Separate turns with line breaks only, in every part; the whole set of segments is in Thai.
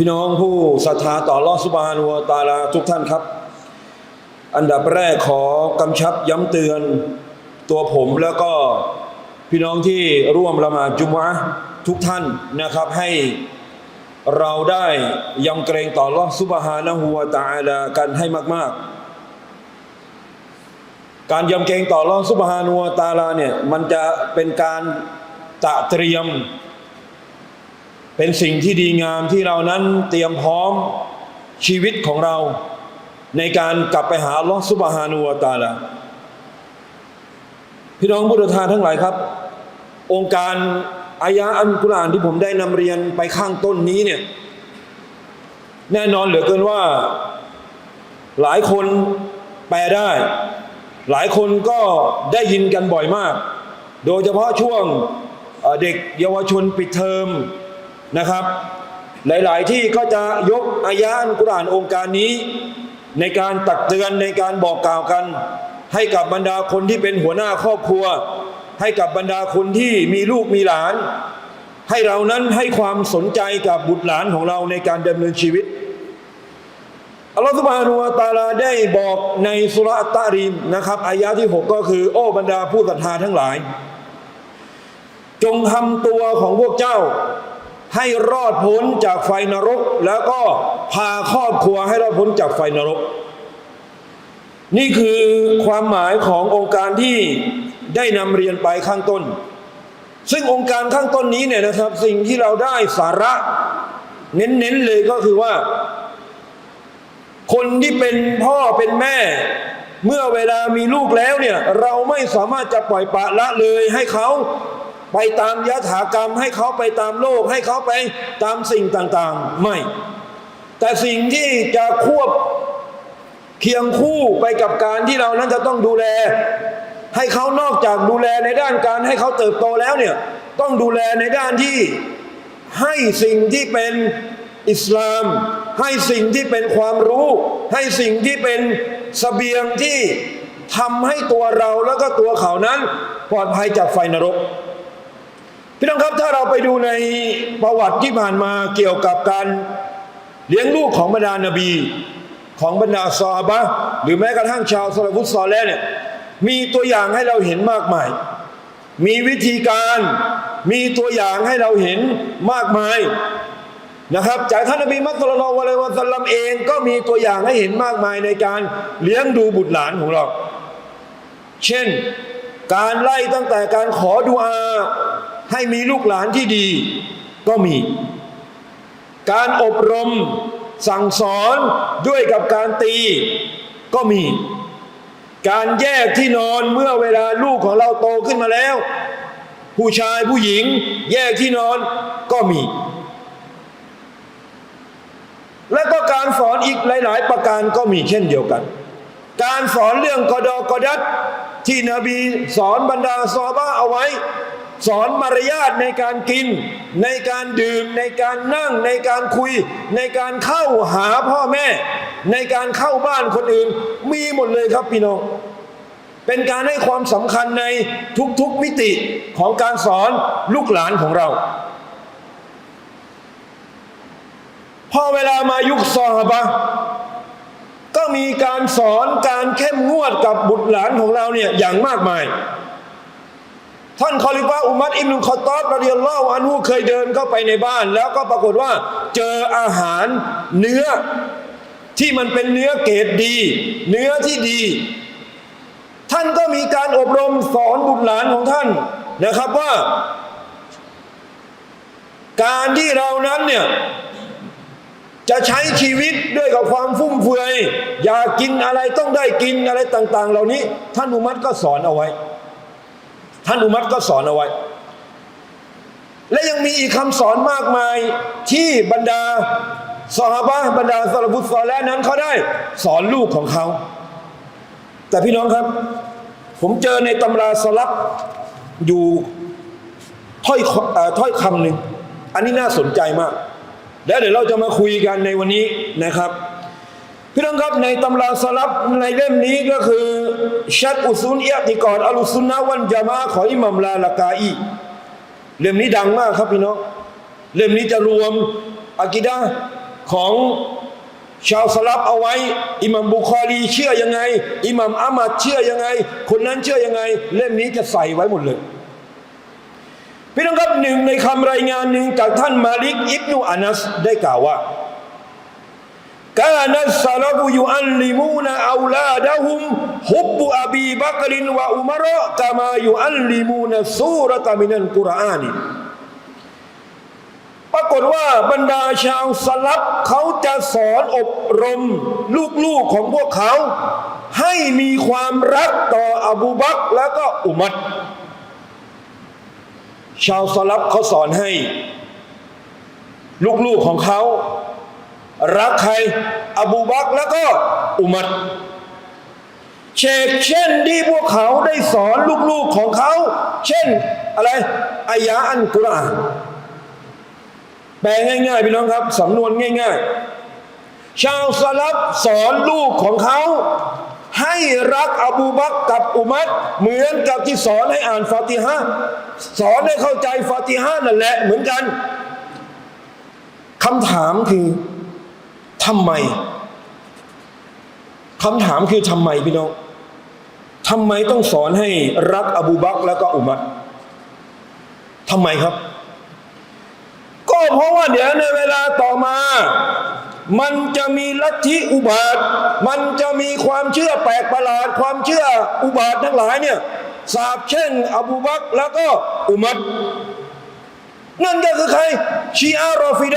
พี่น้องผู้ศรัทธาต่อลอสุบฮานุวตาลาทุกท่านครับ อันดับแรกขอกำชับย้ำเตือนตัวผมแล้วก็พี่น้องที่ร่วมละหมาดจุมะทุกท่านนะครับ ให้เราได้ยำเกรงต่อลอสุบฮานะฮูวตาลากันให้มาก ๆการยำเกรงต่ออัลอฮฺสุบฮานุวตาลาเนี่ยมันจะเป็นการตะเตรียม เป็นสิ่งที่ดีงามที่เรานั้นเตรียมพร้อมชีวิตของเรา ในการกลับไปหาลอฮฺซุบฮานูวตาลาพี่น้องผู้ศรัทาทั้งหลายครับ องค์การอายะอันกุรอานที่ผมได้นำเรียนไปข้างต้นนี้เนี่ยแน่นอนเหลือเกินว่า หลายคนแปลได้ หลายคนก็ได้ยินกันบ่อยมาก โดยเฉพาะช่วงเด็กเยาวชนปิดเทอม นะครับ หลายๆที่ก็จะยกอายะอันกุรานองค์การนี้ ในการตักเตือนในการบอกกล่าวกัน ให้กับบรรดาคนที่เป็นหัวหน้าครอบครัว ให้กับบรรดาคนที่มีลูกมีหลาน ให้เรานั้นให้ความสนใจกับบุตรหลานของเราในการดำเนินชีวิตอัลลอฮฺสุบฮานุวะตาลาได้บอกในสุระตตารีมนะครับอายะที่ 6 ก็คือ โอ้บรรดาผู้ศรัทธาทั้งหลาย จงทำตัวของพวกเจ้า ให้รอดพ้นจากไฟนรก แล้วก็พาครอบครัวให้รอดพ้นจากไฟนรก นี่คือความหมายขององค์การที่ได้นำเรียนไปข้างต้น ซึ่งองค์การข้างต้นนี้เนี่ยนะครับ สิ่งที่เราได้สาระ เน้นๆเลยก็คือว่า คนที่เป็นพ่อเป็นแม่เมื่อเวลามีลูกแล้วเนี่ย เราไม่สามารถจะปล่อยปละละเลยให้เขา ไปตามยถากรรม ให้เขาไปตามโลก ให้เขาไปตามสิ่งต่างๆ ไม่ แต่สิ่งที่จะควบเคียงคู่ไปกับการที่เรานั้นจะต้องดูแล ให้เขานอกจากดูแลในด้านการให้เขาเติบโตแล้วเนี่ยต้องดูแลในด้านที่ให้สิ่งที่เป็นอิสลาม ให้สิ่งที่เป็นความรู้ ให้สิ่งที่เป็นสเสบียงที่ทำให้ตัวเราแล้วก็ตัวเขานั้น ปลอดภัยจากไฟนรก พี่น้องครับถ้าเราไปดูในประวัติที่ผ่านมาเกี่ยวกับการเลี้ยงลูกของบรรดานบี ของบรรดาซอฮาบะหรือแม้กระทั่งชาวสลาฟุตซอลแล้วเนี่ยมีตัวอย่างให้เราเห็นมากมาย มีวิธีการมีตัวอย่างให้เราเห็นมากมายนะครับจากท่านนบีมัสลิลลอฮุอะลัยวะสัลลัมเองก็มีตัวอย่างให้เห็นมากมายในการเลี้ยงดูบุตรหลานของเรา เช่น การไล่ตั้งแต่การขอดุอา ให้มีลูกหลานที่ดีก็มี การอบรมสั่งสอนด้วยกับการตีก็มี การแยกที่นอนเมื่อเวลาลูกของเราโตขึ้นมาแล้ว ผู้ชายผู้หญิงแยกที่นอนก็มี และก็การสอนอีกหลาย ๆ ประการก็มีเช่นเดียวกัน การสอนเรื่องกอดอกอดัดที่นบีสอนบรรดาซอบะห์เอาไว้ สอนมารยาทในการกิน ในการดื่ม ในการนั่ง ในการคุย ในการเข้าหาพ่อแม่ ในการเข้าบ้านคนอื่น มีหมดเลยครับพี่น้อง เป็นการให้ความสำคัญในทุกๆมิติของการสอนลูกหลานของเรา พอเวลามายุคซอฮาบะก็มีการสอนการเข้มงวดกับบุตรหลานของเราเนี่ยอย่างมากมาย ท่านคอลิฟะอุมัดอิบนุคอตอบรดิยัลลอฮุอันฮุเคยเดินเข้าไปในบ้าน แล้วก็ปรากฏว่า เจออาหารเนื้อที่มันเป็นเนื้อเกรดดี เนื้อที่ดี ท่านก็มีการอบรมสอนบุตรหลานของท่านนะครับว่า การที่เรานั้นเนี่ยจะใช้ชีวิตด้วยกับความฟุ่มเฟือย อยากกินอะไรต้องได้กินอะไรต่าง ๆ เหล่านี้ ท่านอุมัตก็สอนเอาไว้ ท่านอุมัตก็สอนเอาไว้ และยังมีอีกคำสอนมากมายที่บรรดาสหบะบรรดาสลบุตรสอและนั้นเขาได้สอนลูกของเขา แต่พี่น้องครับ ผมเจอในตำราสลับอยู่ถ้อยอถ้อยคำหนึ่ง อันนี้น่าสนใจมาก แล้วเดี๋ยวเราจะมาคุยกันในวันนี้นะครับ พี่น้องครับในตำราสลับในเล่มนี้ก็คือชัดอุซุนเอียติกอดอัลุซุนนะวันจามะของอิหมัมลาลากาอีเล่มนี้ดังมากครับพี่น้องเล่มนี้จะรวมอากิดะของชาวสลับเอาไว้ อิหมัมบุคอรีเชื่อยังไง อิหมัมอามัดเชื่อยังไง คนนั้นเชื่อยังไง เล่มนี้จะใส่ไว้หมดเลยพี่น้องครับหนึ่งในคำรายงานหนึ่งจากท่านมาลิกอิบนุอานัสได้กล่าวว่า กานัสซาลฟุยุอัลลิมูนอาลาดะฮุมฮุบอบีบักรินวะอุมารกามายุอัลลิมูนซูรตะมินัลกุรอานีปรากฏว่าบรรดาชาวสลับเขาจะสอนอบรมลูกๆของพวกเขา ให้มีความรักต่ออบูบักแล้วก็อุมัดชาวสลับเขาสอนให้ ลูกๆของเขา รักใครอบูบักแล้วก็อุมัดเชกเช่นที่พวกเขาได้สอนลูกๆของเขา เช่นอะไรอายะอันกุรอานแปลง่ายๆพี่น้องครับสำนวนง่าย ๆ ชาวสลับสอนลูกของเขา ให้รักอบูบักกับอุมัดเหมือนกับที่สอนให้อ่านฟาติฮะสอนให้เข้าใจฟาติฮะนั่นแหละเหมือนกันคำถามคือ ทำไมคำถามคือทำไมพี่น้องทำไมต้องสอนให้รักอบูบักแล้วก็อุมัดทำไมครับ ก็เพราะว่าเดี๋ยวในเวลาต่อมา มันจะมีลัทธิอุบาท มันจะมีความเชื่อแปลกประหลาด ความเชื่ออุบาททั้งหลายเนี่ยสาบเช่น อบูบักแล้วก็อุมัดนั่นก็คือใครชีอารอฟิโด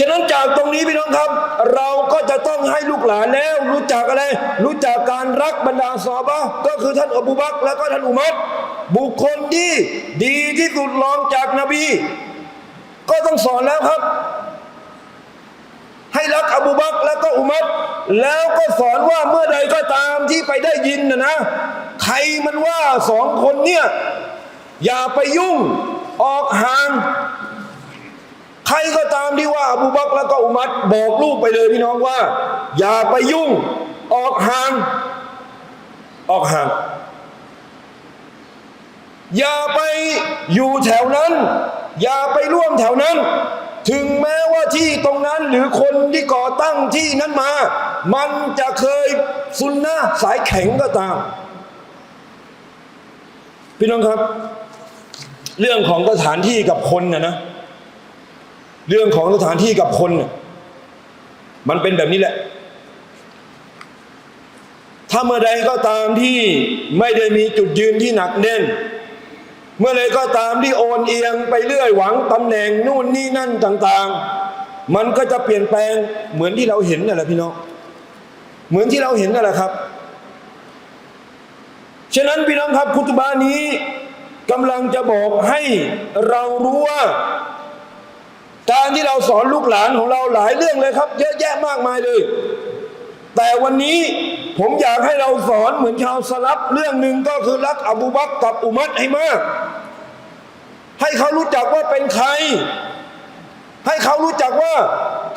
ฉะนั้นจากตรงนี้พี่น้องครับ เราก็จะต้องให้ลูกหลานแล้ว รู้จักอะไร รู้จักการรักบรรดาซอบะก็คือท่านอบูบักแล้วก็ท่านอุมัรบุคคลที่ดีที่สุดรองจากนบี ก็ต้องสอนแล้วครับ ให้รักอบูบักแล้วก็อุมัรแล้วก็สอนว่าเมื่อใดก็ตามที่ไปได้ยินนะนะใครมันว่าสองคนเนี่ยอย่าไปยุ่งออกห่าง ใครก็ตามที่ว่าอบูบักแล้วก็อุมัรบอกลูกไปเลยพี่น้องว่า อย่าไปยุ่งออกห่าง ออกห่าง อย่าไปอยู่แถวนั้น อย่าไปร่วมแถวนั้น ถึงแม้ว่าที่ตรงนั้นหรือคนที่ก่อตั้งที่นั้นมา มันจะเคยซุนนะสายแข็งก็ตาม พี่น้องครับ เรื่องของสถานที่กับคนนะนะ เรื่องของสถานที่กับคน มันเป็นแบบนี้แหละ ถ้าเมื่อใดก็ตามที่ไม่ได้มีจุดยืนที่หนักแน่น เมื่อใดก็ตามที่โอนเอียงไปเรื่อยหวังตำแหน่งนู่นนี่นั่นต่าง ๆ มันก็จะเปลี่ยนแปลงเหมือนที่เราเห็นนั่นแหละพี่น้องเหมือนที่เราเห็นนั่นแหละครับ ฉะนั้นพี่น้องครับคุตบานี้กำลังจะบอกให้เรารู้ว่า การที่เราสอนลูกหลานของเราหลายเรื่องเลยครับ เยอะแยะมากมายเลย แต่วันนี้ผมอยากให้เราสอนเหมือนชาวสลับเรื่องหนึ่งก็คือรักอบูบักกับอุมัดให้มาก ให้เขารู้จักว่าเป็นใคร ให้เขารู้จักว่า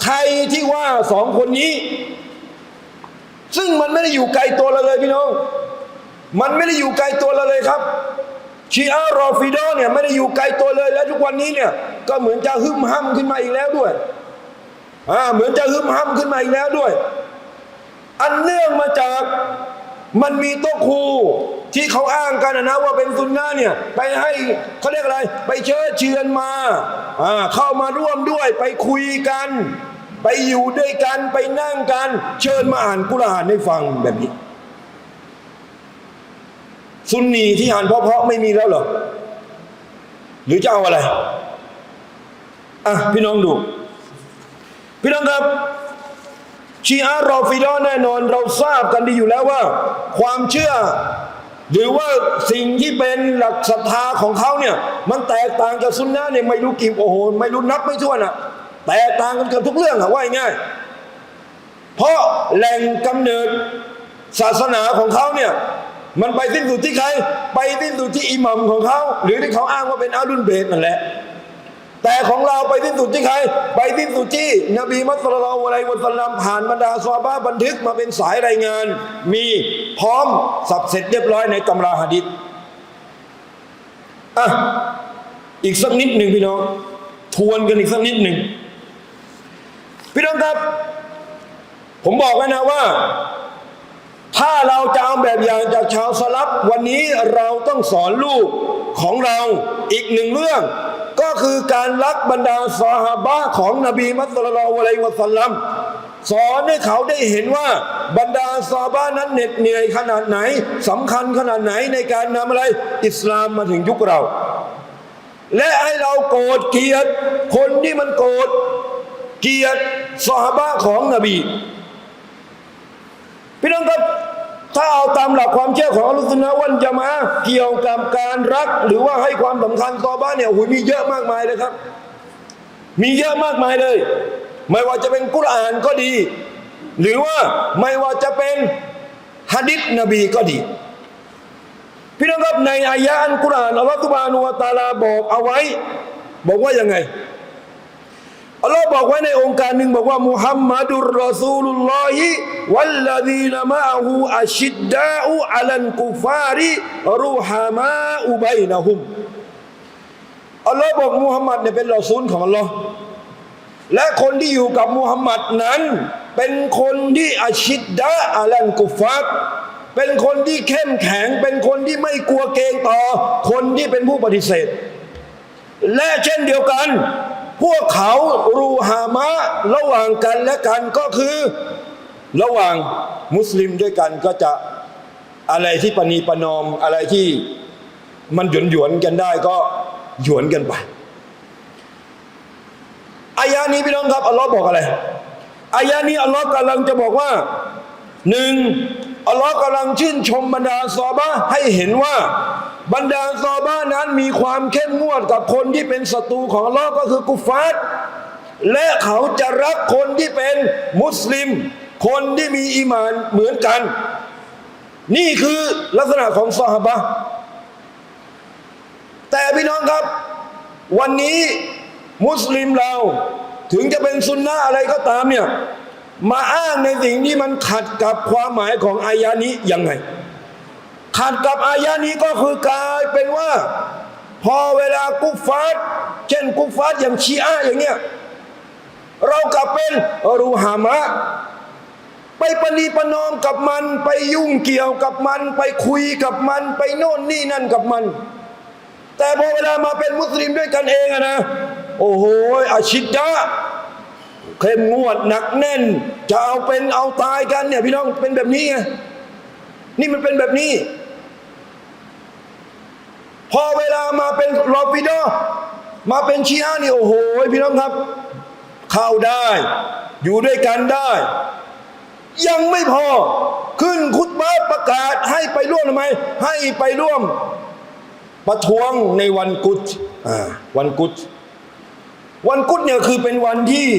ใครที่ว่าสองคนนี้ ซึ่งมันไม่ได้อยู่ไกลตัวเราเลยพี่น้อง มันไม่ได้อยู่ไกลตัวเราเลยครับ ชีอารอฟิโดเนี่ยไม่ได้อยู่ไกลตัวเลยและทุกวันนี้เนี่ยก็เหมือนจะหึมห้ำขึ้นมาอีกแล้วด้วยอ่าเหมือนจะหึมห้ำขึ้นมาอีกแล้วด้วย อันเนื่องมาจากมันมีโต๊ะครูที่เขาอ้างกันนะว่าเป็นซุนนะห์เนี่ยไปให้เขาเรียกอะไร ไปเชิญเชิญมาอ่าเข้ามาร่วมด้วยไปคุยกัน ไปอยู่ด้วยกันไปนั่งกัน เชิญมาอ่านกุรอานให้ฟังแบบนี้ ซุนนีที่อ่านเพราะๆไม่มีแล้วเหรอ หรือจะเอาอะไร อะ พี่น้องดู พี่น้องครับ ชีอะห์รอฟิดอแน่นอน เราทราบกันดีอยู่แล้วว่า ความเชื่อ หรือว่าสิ่งที่เป็นหลักศรัทธาของเขาเนี่ย มันแตกต่างจากซุนนะเนี่ยไม่รู้กี่โอ้โหไม่รู้นับไม่ถ้วนอะแตกต่างกันเกือบทุกเรื่องอะว่าง่ายเพราะแหล่งกำเนิดศาสนาของเขาเนี่ย มันไปสิ้นสุดที่ใคร ไปสิ้นสุดที่อิหมัมของเขา หรือที่เขาอ้างว่าเป็นอาดุลเบตนั่นแหละ แต่ของเราไปสิ้นสุดที่ใคร ไปสิ้นสุดที่ นบีมุสลิมอะไรวันสลัมผ่านบรรดาซอฮาบะห์บันทึกมาเป็นสายรายงาน มีพร้อมสับเสร็จเรียบร้อยในตำราหะดิษอะอีกสักนิดหนึ่งพี่น้อง ทวนกันอีกสักนิดหนึ่งพี่น้องครับ ผมบอกไว้นะว่า ถ้าเราจะเอาแบบอย่างจากชาวสลับวันนี้เราต้องสอนลูกของเราอีกหนึ่งเรื่อง ก็คือการรักบรรดาสหาบะของนบีมัสลลัลอะลัยวะสัลลัมสอนให้เขาได้เห็นว่าบรรดาซาบะนั้นเหน็ดเหนื่อยขนาดไหนสำคัญขนาดไหนในการนำอะไรอิสลามมาถึงยุคเรา และให้เราโกรธเกลียดคนที่มันโกรธเกลียดสหบะของนบี พี่น้องครับถ้าเอาตามหลักความเชื่อของอัลลอฮฺสุนนะวันจะมาเกี่ยวกับการรัก หรือว่าให้ความสำคัญต่อบ้านเนี่ยโอ้โหมีเยอะมากมายเลยครับ มีเยอะมากมายเลย ไม่ว่าจะเป็นกุรอานก็ดี หรือว่าไม่ว่าจะเป็นฮะดิษนบีก็ดี พี่น้องครับในอายะอันกุรอานอัลลอฮฺตุบานุวะตาลาบอกเอาไว้ บอกว่ายังไง อัลลอฮ์บอกไว้ในองค์การหนึ่งบอกว่ามุฮัมมัดุลรอซูลุลลอฮิวัลลดีนมะอะฮูอัชิดดาอุอัลันกุฟาริรูฮามาอุบัยนะฮุมอัลลอฮ์บอกมุฮัมมัดเนี่ยเป็นรอซูลของอัลลอฮ์และคนที่อยู่กับมุฮัมมัดนั้น เป็นคนที่อัชิดดาอัลันกุฟาร์เป็นคนที่เข้มแข็ง เป็นคนที่ไม่กลัวเกรงต่อ คนที่เป็นผู้ปฏิเสธ และเช่นเดียวกัน พวกเขารูฮามะระหว่างกันและกันก็คือ ระหว่างมุสลิมด้วยกันก็จะอะไรที่ปณีประนอมอะไรที่มันหยวนหยวนกันได้ก็หยวนกันไปอายานี้พี่น้องครับอัลลอฮ์บอกอะไรอายานี้อัลลอฮ์กำลังจะบอกว่าหนึ่งอัลลอฮ์กำลังชื่นชมบรรดาซอบะให้เห็นว่า บรรดาซอบะห์นั้นมีความเข้มงวดกับคนที่เป็นศัตรูของลอก็คือกุฟาร์และเขาจะรักคนที่เป็นมุสลิม คนที่มีอีหมานเหมือนกัน นี่คือลักษณะของซอฮาบะแต่พี่น้องครับ วันนี้มุสลิมเราถึงจะเป็นซุนนะอะไรก็ตามเนี่ย มาอ้างในสิ่งที่มันขัดกับความหมายของอายานี้ยังไง ขัดกับอายานี้ก็คือกลายเป็นว่า พอเวลากุฟฟาร์เช่นกุฟฟาร์อย่างชีอะอย่างเงี้ยเรากลับเป็นรูฮามะ ไปปณีปนอมกับมัน ไปยุ่งเกี่ยวกับมัน ไปคุยกับมัน ไปโน่นนี่นั่นกับมัน แต่พอเวลามาเป็นมุสลิมด้วยกันเองอะนะ โอ้โหอาชิดดะเข้มงวดหนักแน่น จะเอาเป็นเอาตายกันเนี่ยพี่น้องเป็นแบบนี้ไงนี่มันเป็นแบบนี้ พอเวลามาเป็นรอฟิโดมาเป็นชีอะนี่โอ้โหพี่น้องครับ เข้าได้ อยู่ด้วยกันได้ ยังไม่พอ ขึ้นคุตบะห์ประกาศให้ไปร่วมทำไม ให้ไปร่วม ประท้วงในวันกุดอ่าวันกุดวันกุดเนี่ยคือเป็นวันที่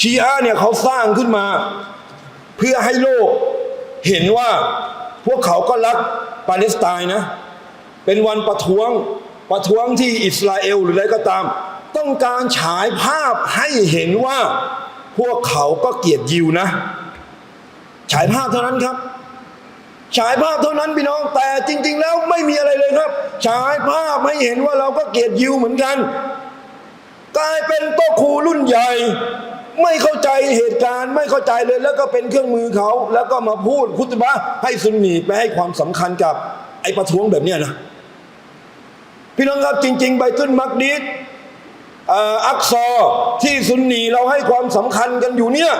ชีอะเนี่ยเขาสร้างขึ้นมา เพื่อให้โลกเห็นว่าพวกเขาก็รักปาเลสไตน์นะ เป็นวันประท้วงประท้วงที่อิสราเอลหรืออะไรก็ตาม ต้องการฉายภาพให้เห็นว่าพวกเขาก็เกลียดยิวนะ ฉายภาพเท่านั้นครับ ฉายภาพเท่านั้นพี่น้องแต่จริง ๆ แล้วไม่มีอะไรเลยครับ ฉายภาพให้เห็นว่าเราก็เกลียดยิวเหมือนกัน กลายเป็นโต๊ะครูรุ่นใหญ่ ไม่เข้าใจเหตุการณ์ไม่เข้าใจเลยแล้วก็เป็นเครื่องมือเขา แล้วก็มาพูดคุตบะให้ซุนนีไปให้ความสำคัญกับไอ้ประท้วงแบบเนี้ยนะ พี่น้องครับจริงๆใบตุนมักดิดอักซอที่ซุนนีเราให้ความสำคัญกันอยู่เนี่ย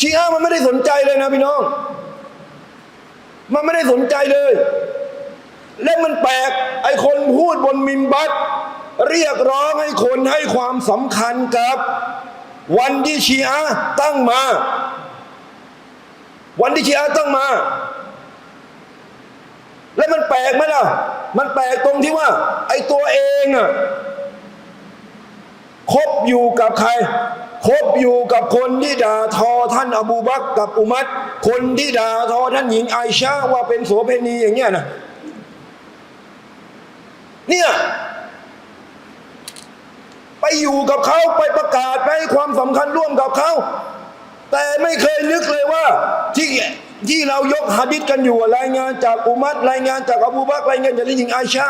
ชีอะมันไม่ได้สนใจเลยนะพี่น้อง มันไม่ได้สนใจเลย และมันแปลกไอ้คนพูดบนมิมบัตเรียกร้องให้คนให้ความสำคัญกับ วันที่ชีอะตั้งมา วันที่ชีอะตั้งมา และมันแปลกไหมล่ะ มันแปลกตรงที่ว่า ไอ้ตัวเองอะคบอยู่กับใคร คบอยู่กับคนที่ด่าทอท่านอบูบักกับอุมัดคนที่ด่าทอท่านหญิงไอชาว่าเป็นโสเภณีอย่างเงี้ยนะเนี่ยไปอยู่กับเขาไปประกาศไปให้ความสำคัญร่วมกับเขา แต่ไม่เคยนึกเลยว่าที่ ที่เรายกหะดิษกันอยู่รายงานจากอุมัดรายงานจากอบูบักรายงานจากท่านหญิงไอชา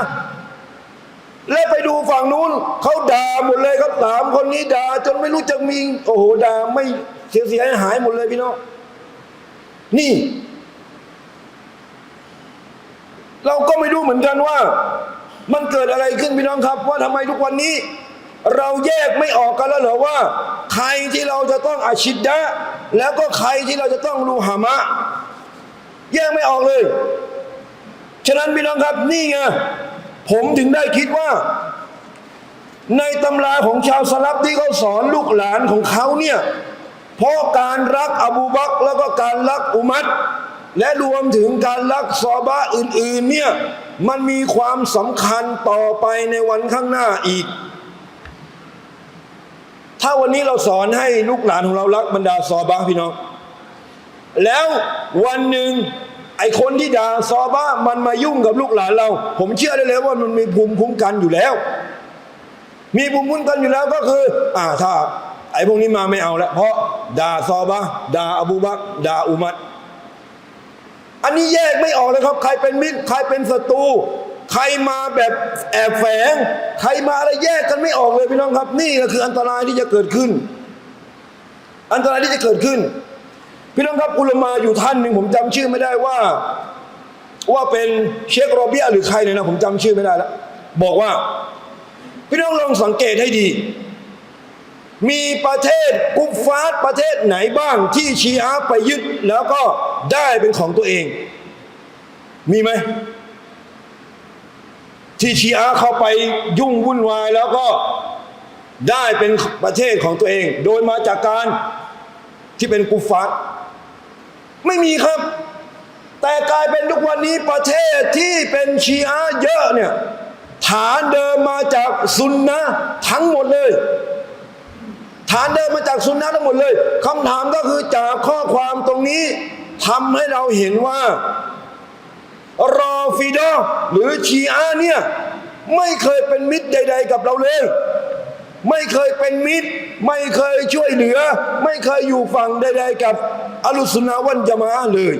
แล้วไปดูฝั่งนู้นเขาด่าหมดเลยครับสามคนนี้ด่าจนไม่รู้จะมีโอ้โหด่าไม่เสียเสียหายหมดเลยพี่น้องนี่ เราก็ไม่รู้เหมือนกันว่า มันเกิดอะไรขึ้นพี่น้องครับ ว่าทำไมทุกวันนี้ เราแยกไม่ออกกันแล้วเหรอว่า ใครที่เราจะต้องอาชิดดะแล้วก็ใครที่เราจะต้องรูหามะ แยกไม่ออกเลย ฉะนั้นพี่น้องครับนี่ไงผมถึงได้คิดว่า ในตำราของชาวสลับที่เขาสอนลูกหลานของเขาเนี่ยเพราะการรักอบูบักแล้วก็การรักอุมัดและรวมถึงการรักซอบะอื่น ๆ เนี่ยมันมีความสำคัญต่อไปในวันข้างหน้าอีก ถ้าวันนี้เราสอนให้ลูกหลานของเรารักบรรดาซอบะพี่น้อง แล้ววันหนึ่งไอ้คนที่ด่าซอบะมันมายุ่งกับลูกหลานเรา ผมเชื่อได้เลยว่ามันมีภูมิคุ้มกันอยู่แล้ว มีภูมิคุ้มกันอยู่แล้วก็คือ อ่าถ้า ไอ้พวกนี้มาไม่เอาแล้วเพราะด่าซอบะด่าอบูบักด่าอุมัดอันนี้แยกไม่ออกเลยครับ ใครเป็นมิตรใครเป็นศัตรูใครมาแบบแอบแฝง ใครมาอะไรแยกกันไม่ออกเลยพี่น้องครับ นี่ก็คืออันตรายที่จะเกิดขึ้น อันตรายที่จะเกิดขึ้น พี่น้องครับอุลมาอยู่ท่านหนึ่งผมจำชื่อไม่ได้ว่า ว่าเป็นเชคโรเบียหรือใครเนี่ยนะผมจำชื่อไม่ได้แล้วบอกว่า พี่น้องลองสังเกตให้ดี มีประเทศกุฟฟาร์ประเทศไหนบ้างที่ชีอะห์ไปยึดแล้วก็ได้เป็นของตัวเอง มีไหมที่ชีอะห์เข้าไปยุ่งวุ่นวายแล้วก็ได้เป็นประเทศของตัวเอง โดยมาจากการที่เป็นกุฟฟาร์ ไม่มีครับ แต่กลายเป็นทุกวันนี้ประเทศที่เป็นชีอะเยอะเนี่ยฐานเดิมมาจากซุนนะทั้งหมดเลย ฐานเดิมมาจากซุนนะทั้งหมดเลยคำถามก็คือจากข้อความตรงนี้ทำให้เราเห็นว่า รอฟิดอหรือชีอะเนี่ยไม่เคยเป็นมิตรใด ๆ กับเราเลย ไม่เคยเป็นมิตร ไม่เคยช่วยเหลือ ไม่เคยอยู่ฝั่งใดๆกับอัลลุสซุนนะห์วันจะมาเลย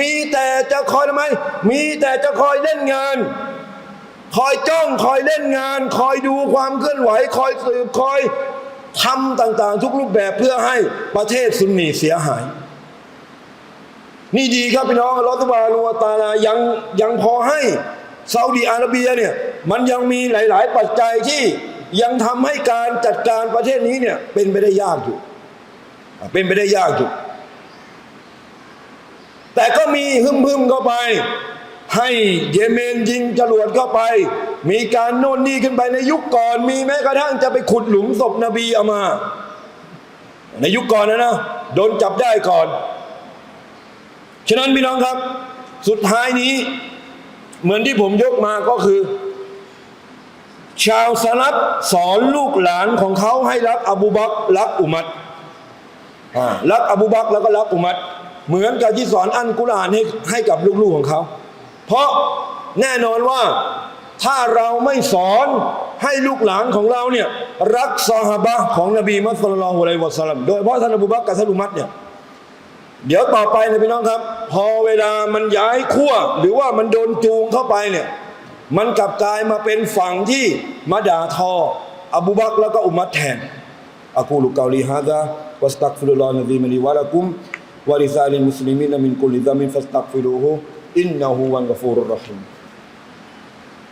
มีแต่จะคอยทำไม มีแต่จะคอยเล่นงาน คอยจ้องคอยเล่นงาน คอยดูความเคลื่อนไหว คอยสืบคอยทำต่าง ๆ ทุกรูปแบบเพื่อให้ประเทศซุนนีเสียหาย นี่ดีครับพี่น้องอัลลอฮฺตุบานุวตาลายังยังพอให้ซาอุดีอาระเบียเนี่ยมันยังมีหลาย ๆ ปัจจัยที่ ยังทำให้การจัดการประเทศนี้เนี่ยเป็นไปได้ยากอยู่ เป็นไปได้ยากอยู่ แต่ก็มีฮึมฮึมๆเข้าไป ให้เยเมนยิงจรวดเข้าไป มีการโน่นนี่ขึ้นไปในยุคก่อน มีแม้กระทั่งจะไปขุดหลุมศพนบีเอามา ในยุคก่อนนะนะโดนจับได้ก่อน ฉะนั้นพี่น้องครับ สุดท้ายนี้เหมือนที่ผมยกมาก็คือ ชาวสลับสอนลูกหลานของเขาให้รักอบูบักรักอุมัดรักอบูบักแล้วก็รักอุมัดเหมือนกับที่สอนอันกุรอานให้ให้กับลูกๆของเขา เพราะแน่นอนว่าถ้าเราไม่สอนให้ลูกหลานของเราเนี่ยรักซอฮาบะของนบีมุฮัสลลัลลอฮุอะลัยวะสัลลัมโดยเฉพาะท่านอบูบักกับท่านอุมัดเนี่ยเดี๋ยวต่อไปนะพี่น้องครับ พอเวลามันย้ายขั้วหรือว่ามันโดนจูงเข้าไปเนี่ย มันกลับกลายมาเป็นฝั่งที่มาด่าทอ อบูบักแล้วก็อุมัดแทนอักูลุกาลีฮะดะวัสตักฟิรุลลอฮ์นะดีมิลิวะลักุมวะลิซาลิมุสลิมินมินกุลิซามินฟัสตักฟิรุฮูอินนะฮูวันกฟูรุรราะฮีม